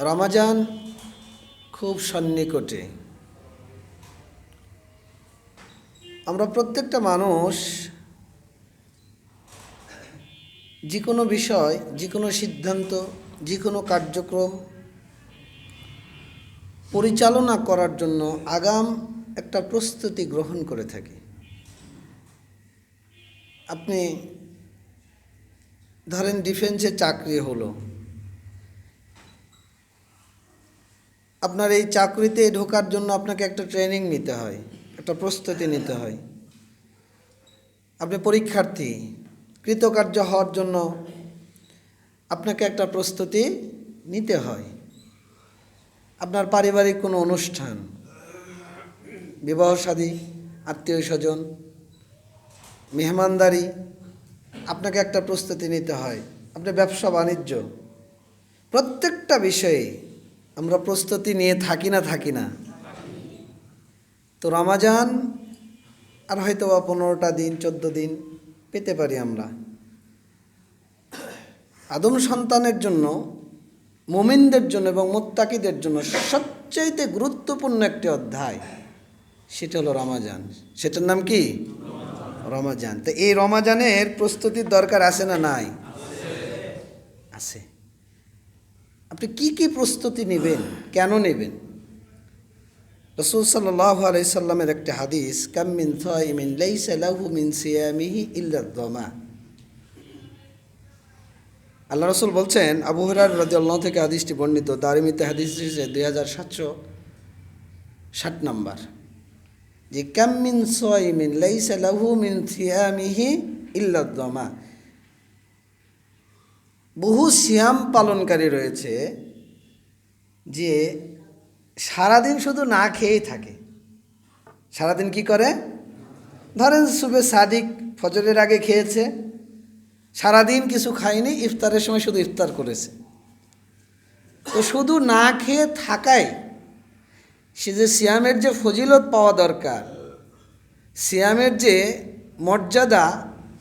রমাজান খুব সন্নিকটে। আমরা প্রত্যেকটা মানুষ যে কোনো বিষয় যে কোনো সিদ্ধান্ত যে কোনো কার্যক্রম পরিচালনা করার জন্য আগাম একটা প্রস্তুতি গ্রহণ করে থাকি। আপনি ধরেন ডিফেন্সে চাকরি হলো। আপনার এই চাকরিতে ঢোকার জন্য আপনাকে একটা ট্রেনিং নিতে হয়, একটা প্রস্তুতি নিতে হয়। আপনি পরীক্ষার্থী, কৃতকার্য হওয়ার জন্য আপনাকে একটা প্রস্তুতি নিতে হয়। আপনার পারিবারিক কোনো অনুষ্ঠান, বিবাহ শাদী আত্মীয় স্বজন, মেহমানদারি, আপনাকে একটা প্রস্তুতি নিতে হয়। আপনার ব্যবসা, বাণিজ্য, প্রত্যেকটা বিষয়ে আমরা প্রস্তুতি নিয়ে থাকি না থাকি না। তো রমাজান আর হয়তো বা পনেরোটা দিন, চোদ্দ দিন পেতে পারি আমরা। আদম সন্তানের জন্য, মোমিনদের জন্য এবং মোত্তাকিদের জন্য সবচাইতে গুরুত্বপূর্ণ একটি অধ্যায়, সেটা হলো রমাজান। সেটার নাম কি? রমাজান। তো এই রমাজানের প্রস্তুতির দরকার আছে না নাই? আছে। আপনি কি কি প্রস্তুতি নেবেন? কেন নেবেন? রসুল সাল্লাহ আলাইসাল্লামের একটি হাদিস কামিন লাহু মিন সিয়ামিহি ইল্লা দমা আল্লাহ রসুল বলছেন, আবু হরার রাদিয়াল্লাহ থেকে হাদিসটি বর্ণিত। দারিমিতে হাদিস দুই হাজার সাতশো ষাট নাম্বার। যে কামিন সোয়াইমিন লাইসা লাহু মিন সিয়ামিহি ইল্লা দমা বহু সিয়াম পালনকারী রয়েছে যে সারাদিন শুধু না খেয়েই থাকে। সারাদিন কি করে? ধরেন সুবে সাদিক ফজরের আগে খেয়েছে, সারাদিন কিছু খায়নি, ইফতারের সময় শুধু ইফতার করেছে। তো শুধু না খেয়ে থাকায় সে যে সিয়ামের যে ফজিলত পাওয়া দরকার, সিয়ামের যে মর্যাদা,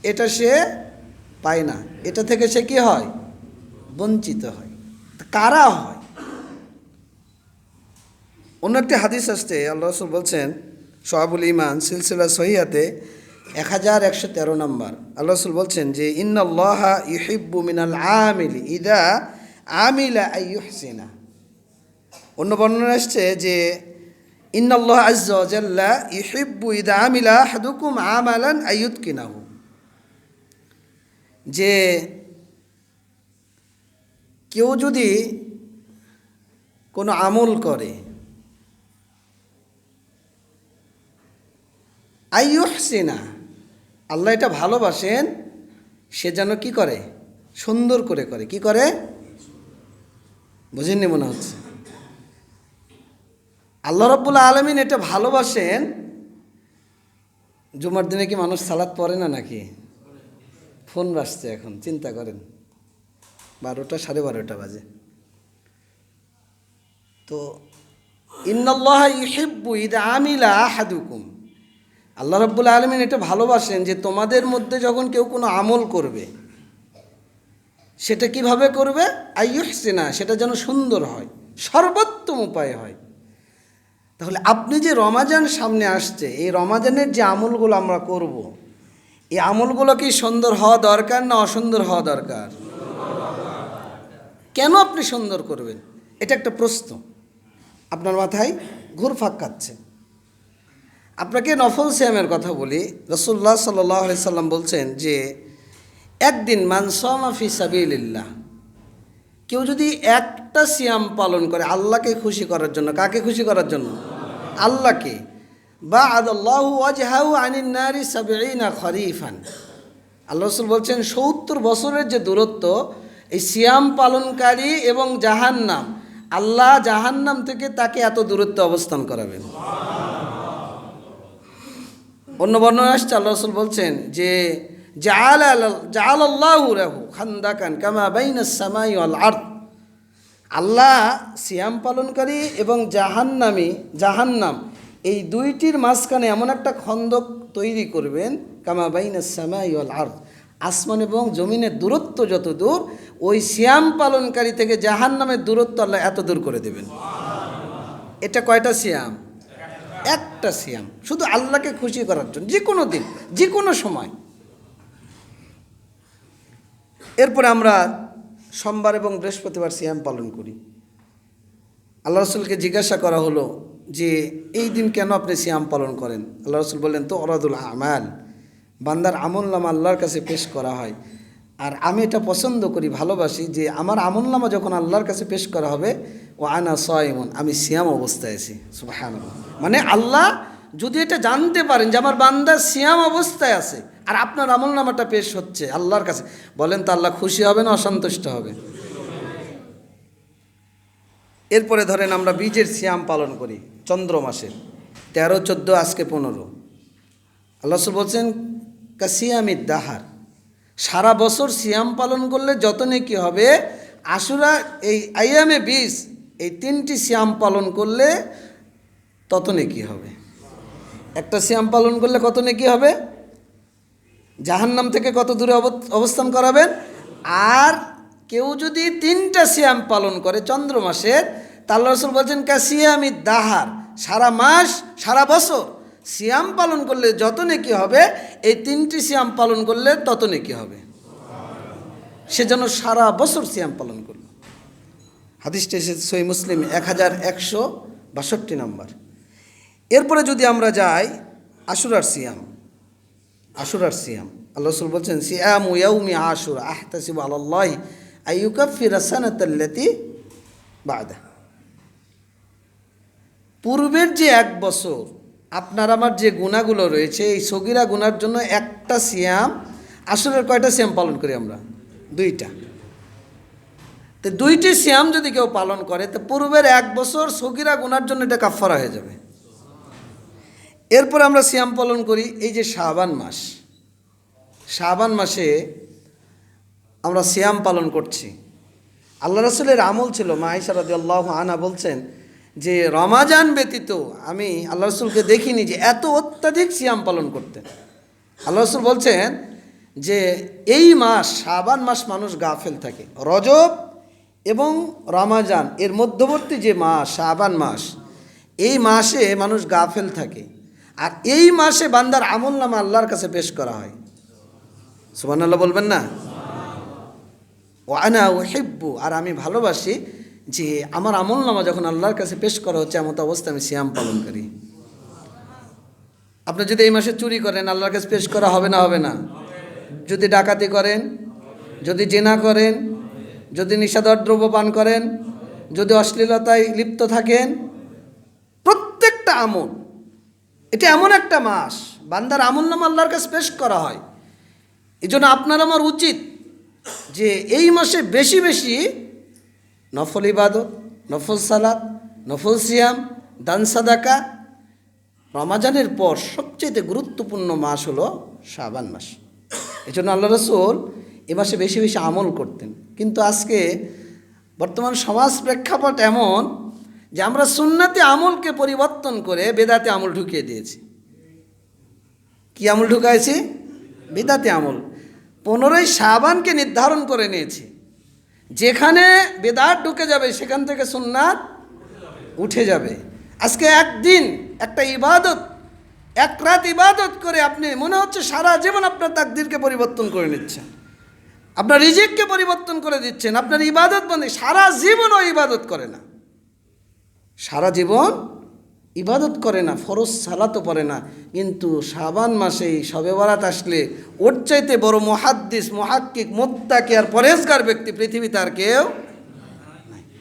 এটা সে পায় না। এটা থেকে সে কি হয়? বঞ্চিত হয়। কারা হয়? অন্য একটি হাদিস আসতে আল্লাহ রসুল বলছেন, সোহাবুল ইমান সিলসিলা সহিয়াতে এক হাজার একশো তেরো নম্বর। আল্লাহ রসুল বলছেন যে ইন্নআল্লাহ ইহিব্বু মিনাল আমিল ইদা আমিলা আইহসিনা অন্য বর্ণনা আসছে যে ইন্নআল্লাহ আজ্লা ইহিব্বু ইদা আমিলা হাদুকুম আমালান আয়ুত কিনাহু যে কেউ যদি কোনো আমল করে, আইয়ুহসিনা, আল্লাহ এটা ভালোবাসেন, সে যেন কি করে? সুন্দর করে করে। কি করে? বুঝেননি মনে হচ্ছে? আল্লাহ রব্বুল্লা আলমিন এটা ভালোবাসেন। জুমার দিনে কি মানুষ সালাদ পড়ে না নাকি? ফোন বাসছে এখন, চিন্তা করেন। বারোটা সাড়ে বারোটা বাজে। তো ইন্নআল্লাহ আমিলা আহাদুকুম। আল্লাহ রব্বুল আলমিন এটা ভালোবাসেন যে তোমাদের মধ্যে যখন কেউ কোনো আমল করবে, সেটা কীভাবে করবে? আইয়ুহসিনা, সেটা যেন সুন্দর হয়, সর্বোত্তম উপায় হয়। তাহলে আপনি যে রমাজান সামনে আসছে, এই রমাজানের যে আমলগুলো আমরা করব। এই আমলগুলো কি সুন্দর হওয়া দরকার না অসুন্দর হওয়া দরকার? কেন আপনি সুন্দর করবেন? এটা একটা প্রশ্ন। আপনার মাথায় ঘুরফাক খাচ্ছে আপনাকে নফল সিয়ামের কথা বলি। রসুল্লাহ সাল্লাহ সাল্লাম বলছেন যে, একদিন মানসমাফি সাবিল্লাহ কেউ যদি একটা সিয়াম পালন করে, আল্লাহকে খুশি করার জন্য, কাকে খুশি করার জন্য? আল্লাহকে। বা আদাল্লাহ ওয়াজহাউ আনিন নারী সাবিনা খরিফান। আল্লাহ রসুল বলছেন, সত্তর বছরের যে দূরত্ব এই সিয়াম পালনকারী এবং জাহান্নাম, আল্লাহ জাহান্নাম থেকে তাকে এত দূরত্ব অবস্থান করাবেন। অন্য বর্ণনা আসছে, আল্লাহ রসুল বলছেন যে জাল আল্লাহ রাহু খান্দাকান আর্থ আল্লাহ সিয়াম পালনকারী এবং জাহান্নামি, জাহান্নাম, এই দুইটির মাঝখানে এমন একটা খন্দক তৈরি করবেন, কামা বাইন সামাই আর্থ আসমান এবং জমিনের দূরত্ব যত দূর, ওই সিয়াম পালনকারী থেকে জাহান নামের দূরত্ব আল্লাহ এত দূর করে দেবেন। এটা কয়টা সিয়াম? একটা সিয়াম। শুধু আল্লাহকে খুশি করার জন্য যে কোনো দিন যে কোনো সময়। এরপরে আমরা সোমবার এবং বৃহস্পতিবার সিয়াম পালন করি। আল্লাহ রসুলকে জিজ্ঞাসা করা হলো যে, এই দিন কেন আপনি সিয়াম পালন করেন? আল্লাহ রসুল বললেন তো অরাদুল আমাল। বান্দার আমল নামা আল্লাহর কাছে পেশ করা হয়। আর আমি এটা পছন্দ করি, ভালোবাসি যে আমার আমল নামা যখন আল্লাহর কাছে পেশ করা হবে, ও আনা সয়মন, আমি সিয়াম অবস্থায় আছি সুবাহান মানে আল্লাহ যদি এটা জানতে পারেন যে আমার বান্দা সিয়াম অবস্থায় আছে, আর আপনার আমল নামাটা পেশ হচ্ছে আল্লাহর কাছে, বলেন তো আল্লাহ খুশি হবে না অসন্তুষ্ট হবে এরপরে ধরেন আমরা বীজের সিয়াম পালন করি, চন্দ্র মাসে তেরো, চোদ্দ, আজকে পনেরো। আল্লাহ বলছেন কাসিয়ামি দাহার। সারা বছর সিয়াম পালন করলে যত নেকি হবে, আশুরা এই আইয়ামে বীজ এই তিনটি সিয়াম পালন করলে তত নেকি হবে। একটা সিয়াম পালন করলে কত নেকি হবে? জাহান্নাম থেকে কত দূরে অব- অবস্থান করাবেন? আর কেউ যদি তিনটা সিয়াম পালন করে চন্দ্র মাসের তাল্লা রসুল বলছেন কা সিয়ামি দাহার, সারা মাস, সারা বছর। সিয়াম পালন করলে যত নেকি হবে, এই তিনটি সিয়াম পালন করলে তত নেকি হবে। সে যেন সারা বছর সিয়াম পালন করল। হাদিসটা এসেছে সই মুসলিম এক হাজার একশো বাষট্টি নম্বর। এরপরে যদি আমরা যাই, আশুরার সিয়াম। আশুরার সিয়াম। আল্লাহ রসুল বলছেন, সিয়াম ইয়াউমি আশুর, আহতাসিব আল্লাহ আইয়ুকাফির সানাতাল্লাতি বাদা পূর্বের যে এক বছর আপনার আমার যে গুণাগুলো রয়েছে, এই সগিরা গুনার জন্য একটা সিয়াম, আসরের কয়টা সিয়াম পালন করি আমরা? দুইটা। তো দুইটি সিয়াম যদি কেউ পালন করে, তো পূর্বের এক বছর সগিরা গুনার জন্য এটা কাফারা হয়ে যাবে। এরপর আমরা সিয়াম পালন করি, এই যে শাবান মাস। শাবান মাসে আমরা সিয়াম পালন করছি। আল্লাহ রসুলের আমল ছিল মাহিসা রাদি আল্লাহ আনা বলছেন যে রমাজান ব্যতীত আমি আল্লাহ রসুলকে দেখিনি যে এত অত্যাধিক সিয়াম পালন করতেন আল্লাহ রসুল বলছেন যে এই মাস, শাবান মাস মানুষ গাফেল থাকে। রজব এবং রমাজান, এর মধ্যবর্তী যে মাস, শাবান মাস, এই মাসে মানুষ গাফেল থাকে। আর এই মাসে বান্দার আমল নামা আল্লাহর কাছে পেশ করা হয়। সুবান আল্লাহ বলবেন না? ও আনা ও হেব্বু আর আমি ভালোবাসি যে আমার আমল নামা যখন আল্লাহর কাছে পেশ করা হচ্ছে, এমন অবস্থা, আমি সিয়াম পালন করি। আপনি যদি এই মাসে চুরি করেন, আল্লাহর কাছে পেশ করা হবে না হবে না। যদি ডাকাতি করেন, যদি জেনা করেন, যদি নিষাদর দ্রব্য পান করেন, যদি অশ্লীলতায় লিপ্ত থাকেন, প্রত্যেকটা আমল, এটা এমন একটা মাস, বান্দার আমল নাম আল্লাহর কাছে পেশ করা হয়। এই জন্য আপনার আমার উচিত যে এই মাসে বেশি বেশি নফল ইবাদত, নফল সালাত, নফল সিয়াম, দান সাদাকা। রমাজানের পর সবচেয়ে গুরুত্বপূর্ণ মাস হলো শাবান মাস। এই জন্য আল্লাহ রসুল এ মাসে বেশি বেশি আমল করতেন। কিন্তু আজকে বর্তমান সমাজ প্রেক্ষাপট এমন যে আমরা সুন্নাতে আমলকে পরিবর্তন করে বেদাতে আমল ঢুকিয়ে দিয়েছি। কি আমল ঢুকাইছি? বেদাতে আমল। পনেরোই সাবানকে নির্ধারণ করে নিয়েছি। যেখানে বেদার ঢুকে যাবে, সেখান থেকে সুন্নাত উঠে যাবে। আজকে একদিন একটা ইবাদত, এক রাত ইবাদত করে আপনি, মনে হচ্ছে সারা জীবন আপনার তাকদিরকে পরিবর্তন করে নিচ্ছেন। আপনার রিজিককে পরিবর্তন করে দিচ্ছেন। আপনার ইবাদত বন্ধে সারা জীবনও ইবাদত করে না। সারা জীবন ইবাদত করে না, ফরজ সালাতও পড়ে না। কিন্তু শাবান মাসেই সবে বরাত আসলে ওর চাইতে বড় মহাদ্দিস, মহাক্কিক, মোত্তাকে আর পরেজগার ব্যক্তি পৃথিবীতে আর কেউ।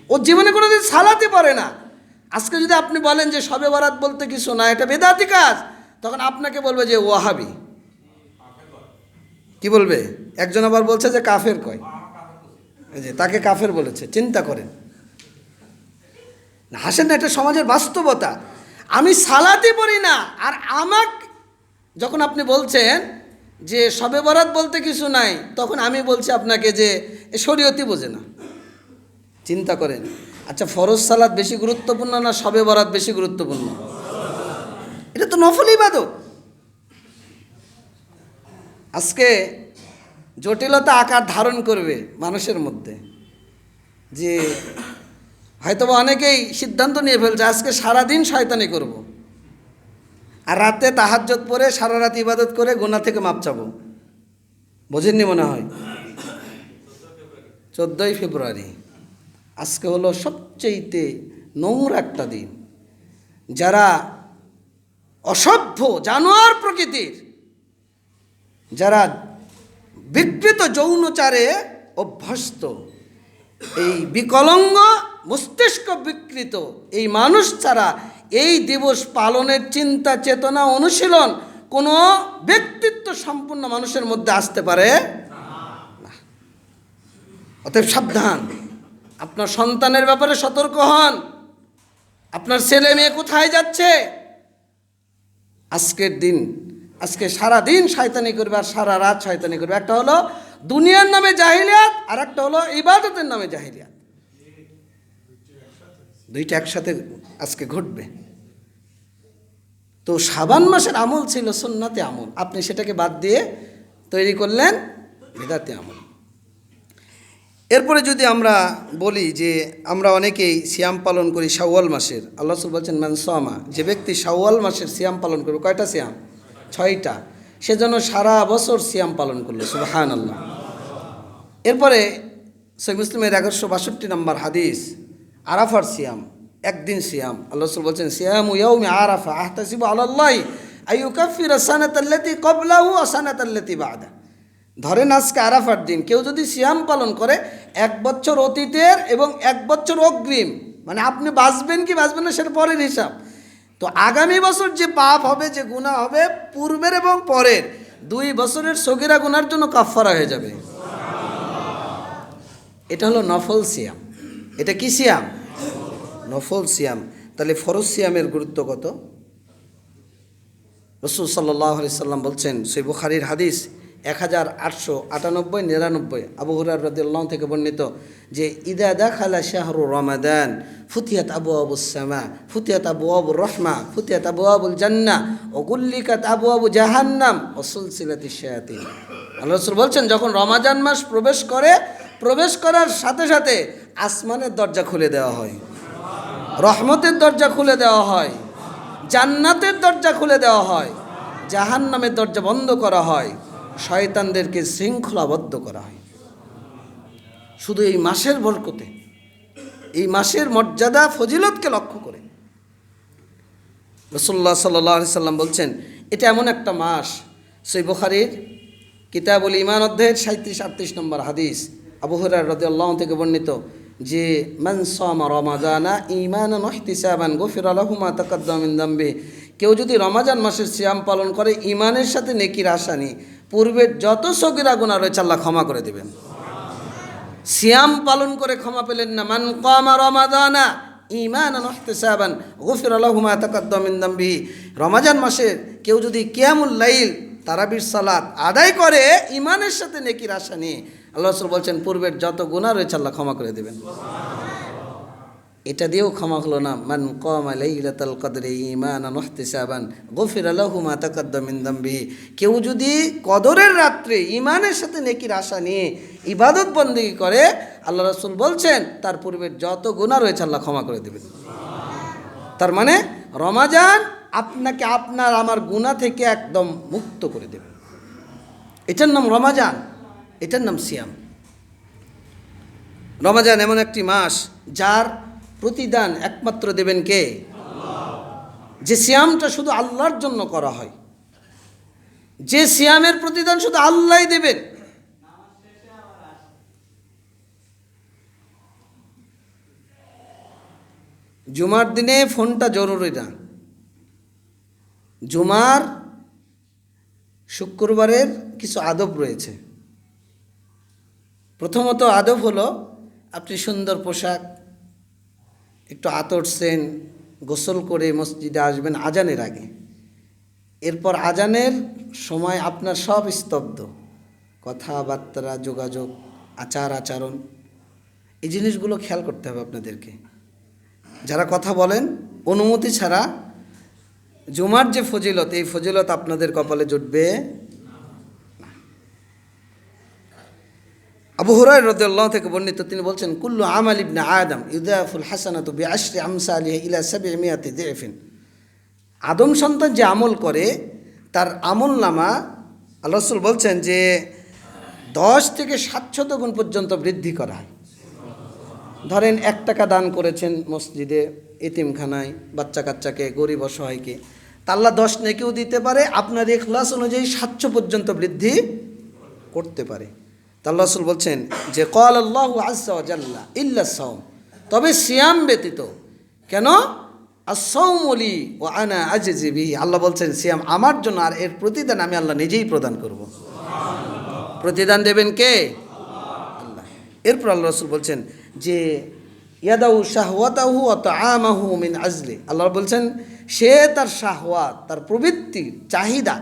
ওর জীবনে কোনোদিন সালাতে পারে না। আজকে যদি আপনি বলেন যে সবে বরাত বলতে কিছু না, এটা বেদাতি কাজ। তখন আপনাকে বলবে যে ওয়াহাবি। কি বলবে? একজন আবার বলছে যে কাফের কয়? যে তাকে কাফের বলেছে, চিন্তা করেন। হাসেন না, এটা সমাজের বাস্তবতা। আমি সালাতে পড়ি না। আর আমাক যখন আপনি বলছেন যে সবে বরাত বলতে কিছু নাই, তখন আমি বলছি আপনাকে যে শরীয়তি বোঝে না। চিন্তা করেন। আচ্ছা ফরজ সালাদ বেশি গুরুত্বপূর্ণ না সবে বরাত বেশি গুরুত্বপূর্ণ? এটা তো নফল ইবাদত। আজকে জটিলতা আকার ধারণ করবে মানুষের মধ্যে যে হয়তোবা অনেকেই সিদ্ধান্ত নিয়ে ফেলছে, আজকে সারাদিন শয়তানি করব। আর রাতে তাহাজ্জত পরে সারা রাত ইবাদত করে গোনা থেকে মাপ চাবো। বোঝেননি মনে হয়? চোদ্দোই ফেব্রুয়ারি, আজকে হলো সবচেয়েতে নোংরা একটা দিন। যারা অসভ্য জানোয়ার প্রকৃতির, যারা বিকৃত যৌনচারে অভ্যস্ত এই বিকলঙ্গ মস্তিষ্ক বিকৃত। এই মানুষ ছাড়া এই দিবস পালনের চিন্তা, চেতনা, অনুশীলন কোনো ব্যক্তিত্ব সম্পূর্ণ মানুষের মধ্যে আসতে পারে অতএব সাবধান। আপনার সন্তানের ব্যাপারে সতর্ক হন। আপনার ছেলে মেয়ে কোথায় যাচ্ছে? আজকের দিন, আজকে সারা দিন শয়তানি করবে আর সারা রাত শয়তানি করবে। একটা হলো দুনিয়ার নামে জাহিলিয়াত আর একটা হলো ইবাদতের নামে জাহিলিয়াত। দুইটা একসাথে আজকে ঘটবে। তো সাবান মাসের আমল ছিল সুন্নাতে আমল। আপনি সেটাকে বাদ দিয়ে তৈরি করলেন বেদাতে আমল। এরপরে যদি আমরা বলি যে আমরা অনেকেই সিয়াম পালন করি শাওয়াল মাসের, আল্লাহ রসুল বলছেন, মান সোয়ামা যে ব্যক্তি শাওয়াল মাসের সিয়াম পালন করবে, কয়টা সিয়াম? ছয়টা। সেজন্য সারা বছর সিয়াম পালন করল সুবাহান আল্লাহ এরপরে সৈ মুসলিমের এগারোশো বাষট্টি নম্বর হাদিস, আরাফার সিয়াম, একদিন সিয়াম। আল্লাহ রসুল বলছেন, সিয়াম ইয়াউমি আরাফা আহতাসিবু আল্লাহ আইউকাফির আসানাতাল্লাতি কবলাহু আসানাতাল্লাতি বাদা ধরেন আজকে আরাফার দিন, কেউ যদি সিয়াম পালন করে, এক বছর অতীতের এবং এক বছর অগ্রিম মানে আপনি বাঁচবেন কি বাঁচবেন না সেটা পরের হিসাব। তো আগামী বছর যে পাপ হবে, যে গুণা হবে, পূর্বের এবং পরের, দুই বছরের সগিরা গুনার জন্য কাফারা হয়ে যাবে। এটা হলো নফল সিয়াম। এটা কি সিয়াম? নফল সিয়াম। তাহলে ফরজ সিয়ামের গুরুত্ব কত? রসুল সাল্লাহ সাল্লাম বলছেন, সেই বুখারির হাদিস এক হাজার আটশো আটানব্বই, নিরানব্বই, আবু হুরার রদিল্লাহ থেকে বর্ণিত যে, ইদা দাখালা শাহরু রমাদান, ফুতিয়াত আবু আবু সামা, ফুতিয়াত আবু আবু রহমা, ফুতিয়াত আবু আবুল জান্না অগুল্লিকাত আবু আবু জাহান্নাম অসুল সিলাতি শায়াতি আল্লাহ বলছেন, যখন রমাজান মাস প্রবেশ করে প্রবেশ করার সাথে সাথে আসমানের দরজা খুলে দেওয়া হয়, রহমতের দরজা খুলে দেওয়া হয়, জান্নাতের দরজা খুলে দেওয়া হয়, জাহান্নামের দরজা বন্ধ করা হয়, শয়তানদেরকে শৃঙ্খলাবদ্ধ করা হয়। শুধু এই মাসের বরকতে, এই মাসের মর্যাদা, ফজিলতকে লক্ষ্য করে। রসুল্লাহ সাল্লি সাল্লাম বলছেন, এটা এমন একটা মাস। সেই বুখারির কিতাবুল ইমান অধ্যায়ের সাঁত্রিশ আটত্রিশ নম্বর হাদিস। আবু হরার রদি আল্লাহ থেকে বর্ণিত যে, মান ইমান কেউ যদি রমাজান মাসের সিয়াম পালন করে ইমানের সাথে নেকির আশা নেই। পূর্বের যত সগিরা গুণা রয়েছে, আল্লাহ ক্ষমা করে দেবেন। সিয়াম পালন করে ক্ষমা পেলেন না। মান কামা রমাদানা ইমান নহতেসাবান গফির আলহুমা তাকাদ্দামিন দাম্বি রমাজান মাসের কেউ যদি কিয়ামুল লাইল, তারাবির সালাত আদায় করে ইমানের সাথে নেকির আশা নিয়ে আল্লাহ রসুল বলছেন, পূর্বের যত গুণা রয়েছে আল্লাহ ক্ষমা করে দেবেন। এটা দিয়েও ক্ষমা হলো না, মান কমা লাইলাতাল কদরে ইমান গফির আলাহু মা তাকাদ্দামিন কেউ যদি কদরের রাত্রে ইমানের সাথে নেকির আশা নিয়ে ইবাদত বন্দী করে, আল্লাহ রসুল বলছেন, তার পূর্বের যত গুণা রয়েছে আল্লাহ ক্ষমা করে দেবেন। তার মানে রমাজান আপনাকে আপনার আমার গুণা থেকে একদম মুক্ত করে দেবে। এটার নাম রমাজান। এটার নাম সিয়াম। রমাজান এমন একটি মাস যার প্রতিদান একমাত্র দেবেন কে? যে সিয়ামটা শুধু আল্লাহর জন্য করা হয়। যে সিয়ামের প্রতিদান শুধু আল্লাহ দেবেন। জুমার দিনে ফোনটা জরুরি না। জুমার শুক্রবারের কিছু আদব রয়েছে। প্রথমত আদব হলো, আপনি সুন্দর পোশাক, একটু আতর সেন, গোসল করে মসজিদে আসবেন আজানের আগে। এরপর আজানের সময় আপনার সব স্তব্ধ। কথাবার্তা, যোগাযোগ, আচার, আচরণ, এই জিনিসগুলো খেয়াল করতে হবে আপনাদেরকে। যারা কথা বলেন, অনুমতি ছাড়া জুমার যে ফজিলত, এই ফজিলত আপনাদের কপালে জুটবে আবু হুরাই রদুল্লাহ থেকে বর্ণিত, তিনি বলছেন, কুল্লু আমাল ইবনে আদম ইউদাফুল হাসানাত বি আশরি আমসা আলিহ ইলা সাবি মিয়াতি দেফিন আদম সন্তান যে আমল করে, তার আমল নামা আল্লাহ রসুল বলছেন যে, দশ থেকে সাতশত গুণ পর্যন্ত বৃদ্ধি করা ধরেন, এক টাকা দান করেছেন মসজিদে, এতিমখানায় বাচ্চা কাচ্চাকে গরিব অসহায়কে। তা আল্লাহ দশ নেকেও দিতে পারে, আপনার এখলাস অনুযায়ী সাতশো পর্যন্ত বৃদ্ধি করতে পারে। আল্লাহ রসুল বলছেন যে কল আল্লাহ আজ্লা ইল্লা সৌম তবে সিয়াম ব্যতীত কেন? আসৌমলি ও আনা আজিবি আল্লাহ বলছেন, সিয়াম আমার জন্য আর এর প্রতিদান আমি আল্লাহ নিজেই প্রদান করব। প্রতিদান দেবেন কে? আল্লাহ। এরপর আল্লাহ রসুল বলছেন যে, ইয়াদাউ শাহওয়াতাহু অত আমাহু মিন আজলি। আল্লাহ বলছেন, সে তার শাহওয়াত, তার প্রবৃত্তি চাহিদা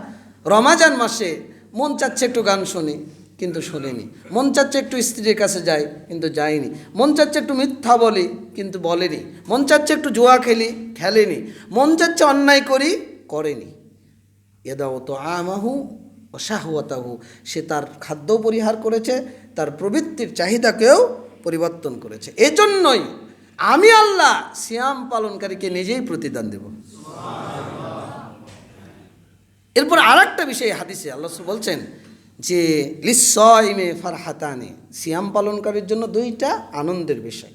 রমাজান মাসে মন চাচ্ছে একটু গান শুনি। কিন্তু শুনিনি। মন চাচ্ছে একটু স্ত্রীর কাছে যাই, কিন্তু যাইনি। মন চাচ্ছে একটু মিথ্যা বলি, কিন্তু বলেনি। মন চাচ্ছে একটু জুয়া খেলি, খেলেনি। মন চাচ্ছে অন্যায় করি, করেনি। এদাও তো আমাহু শাহওয়াতাহু। সে তার খাদ্য পরিহার করেছে, তার প্রবৃত্তির চাহিদাকেও পরিবর্তন করেছে। এজন্যই আমি আল্লাহ সিয়াম পালনকারীকে নিজেই প্রতিদান দেব। এরপর আর একটা বিষয় হাদিসে আল্লাহ বলছেন যে লিসইমে ফারহাতানে, সিয়াম পালনকারীর জন্য দুইটা আনন্দের বিষয়।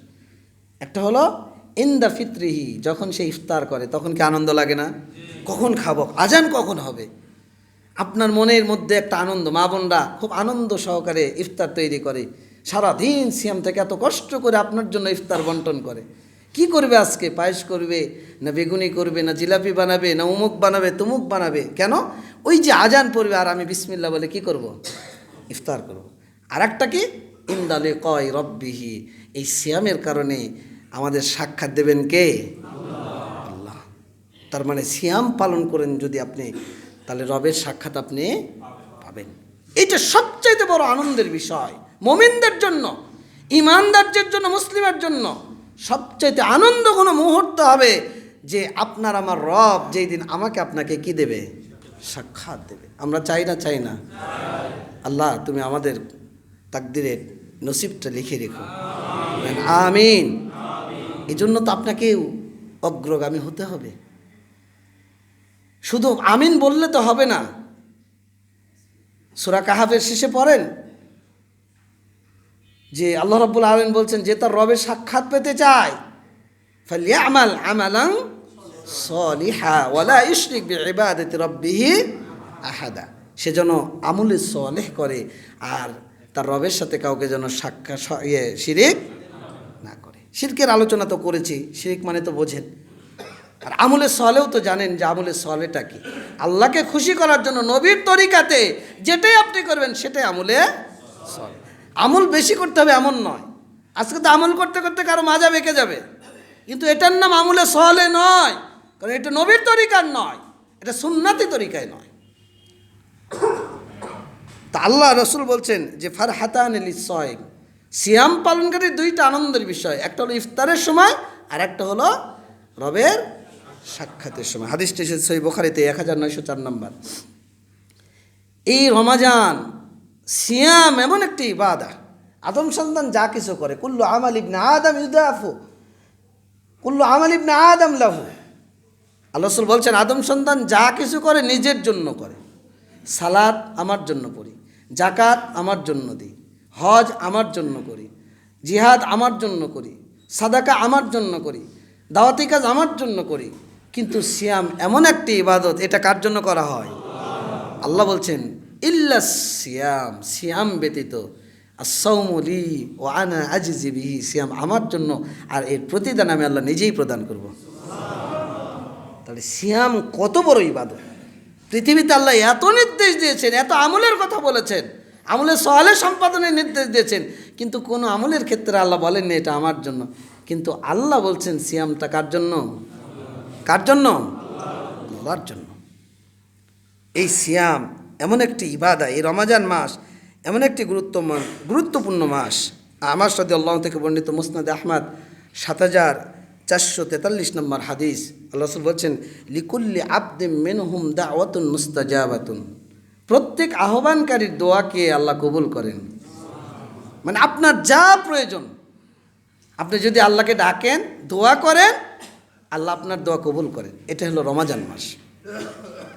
একটা হলো, ইন্দা ফিত্রিহি, যখন সে ইফতার করে, তখন কি আনন্দ লাগে না? কখন খাব? আজান কখন হবে? আপনার মনের মধ্যে একটা আনন্দ, মা বোনরা খুব আনন্দ সহকারে ইফতার তৈরি করে। সারাদিন সিয়াম থেকে এত কষ্ট করে আপনার জন্য ইফতার বন্টন করে। কি করবে আজকে? পায়েস করবে, না বেগুনি করবে, না জিলাপি বানাবে, না উমুক বানাবে, তুমুক বানাবে? কেন? ওই যে আজান পড়বে আর আমি বিসমিল্লা বলে কি করব? ইফতার করব। আর একটা কি? ইন্দালে কয় রব্বিহি। এই সিয়ামের কারণে আমাদের সাক্ষাৎ দেবেন কে? আল্লাহ। তার মানে সিয়াম পালন করেন যদি আপনি, তাহলে রবের সাক্ষাৎ আপনি পাবেন। এটা সবচাইতে বড় আনন্দের বিষয়। মোমিনদের জন্য, ইমানদারদের জন্য, মুসলিমের জন্য। সবচাইতে আনন্দ কোনো মুহূর্ত হবে যে আপনার আমার রব যেই দিন আমাকে আপনাকে কি দেবে? সাক্ষাৎ দেবে। আমরা চাই না চাই না। আল্লাহ, তুমি আমাদের তাকদিরের নসিবটা লিখে রেখো। আমিন। এই জন্য তো আপনাকেও অগ্রগামী হতে হবে। শুধু আমিন বললে তো হবে না। সুরা কাহাবের শেষে পড়েন। যে আল্লাহ রব্বুল আলম বলছেন যে তার রবের সাক্ষাৎ পেতে চায় ফালিয়া আমাল আমালাং সলিহা ওয়ালা ইশরিক বিইবাদাতি রব্বিহি আহাদা। সে যেন আমুলে সলেহ করে আর তার রবের সাথে কাউকে যেন সাক্ষাৎ ইয়ে শিরিক না করে। শিরকের আলোচনা তো করেছি, শিরিক মানে তো বোঝেন। আর আমলে সলেও তো জানেন যে আমলে সলেটা কি। আল্লাহকে খুশি করার জন্য নবীর তরিকাতে যেটাই আপনি করবেন সেটাই আমলে সল আমল বেশি করতে হবে, এমন নয়। আজকে তো আমল করতে করতে কারও মাজা বেঁকে যাবে। কিন্তু এটার নাম আমলে সহলে নয়, কারণ এটা নবীর তরিকার নয়, এটা সুন্নাতি তরিকায় নয়। তা আল্লাহ রসুল বলছেন যে ফার হাতান সয়েম। সিয়াম পালনকারী দুইটা আনন্দের বিষয়, একটা হলো ইফতারের সময়, আর একটা হলো রবের সাক্ষাতের সময়। হাদিসটি এসেছে সই বোখারিতে, এক হাজার নয়শো চার নম্বর। এই রমাজান সিয়াম এমন একটি ইবাদা। আদম সন্তান যা কিছু করে, কুল্লু আমাল ইবনে আদম ইউদাফু, কুল্লু আমাল ইবনে আদম লাহু। আল্লাহ রসুল বলছেন, আদম সন্তান যা কিছু করে নিজের জন্য করে। সালাদ আমার জন্য পড়ি জাকাত আমার জন্য দিই, হজ আমার জন্য করি, জিহাদ আমার জন্য করি, সাদাকা আমার জন্য করি, দাওয়াতি কাজ আমার জন্য করি। কিন্তু সিয়াম এমন একটি ইবাদত, এটা কার জন্য করা হয়? আল্লাহ বলছেন ইল্লা সিয়াম সিয়াম ব্যতীত। আসৌমলি ও আনা আজিজিবিহি সিয়াম আমার জন্য আর এর প্রতিদান আমি আল্লাহ নিজেই প্রদান করব। তাহলে সিয়াম কত বড় ইবাদত? পৃথিবীতে আল্লাহ এত নির্দেশ দিয়েছেন, এত আমলের কথা বলেছেন, আমলের সহলে সম্পাদনের নির্দেশ দিয়েছেন, কিন্তু কোনো আমলের ক্ষেত্রে আল্লাহ বলেননি এটা আমার জন্য। কিন্তু আল্লাহ বলছেন সিয়ামটা কার জন্য? কার জন্য? আল্লাহর জন্য। এই সিয়াম এমন একটি ইবাদা, এই রমাজান মাস এমন একটি গুরুত্ব গুরুত্বপূর্ণ মাস। আমার সাথে আল্লাহ থেকে বর্ণিত মুসনাদ আহমদ সাত হাজার চারশো তেতাল্লিশ নম্বর হাদিস। আল্লাহ বলছেন, লিকুল্লি আব্দিম মেনহুম দাওয়াতুন মুস্তাজাবাতুন। প্রত্যেক আহ্বানকারীর দোয়াকে আল্লাহ কবুল করেন। মানে আপনার যা প্রয়োজন, আপনি যদি আল্লাহকে ডাকেন, দোয়া করেন, আল্লাহ আপনার দোয়া কবুল করেন। এটা হলো রমাজান মাস।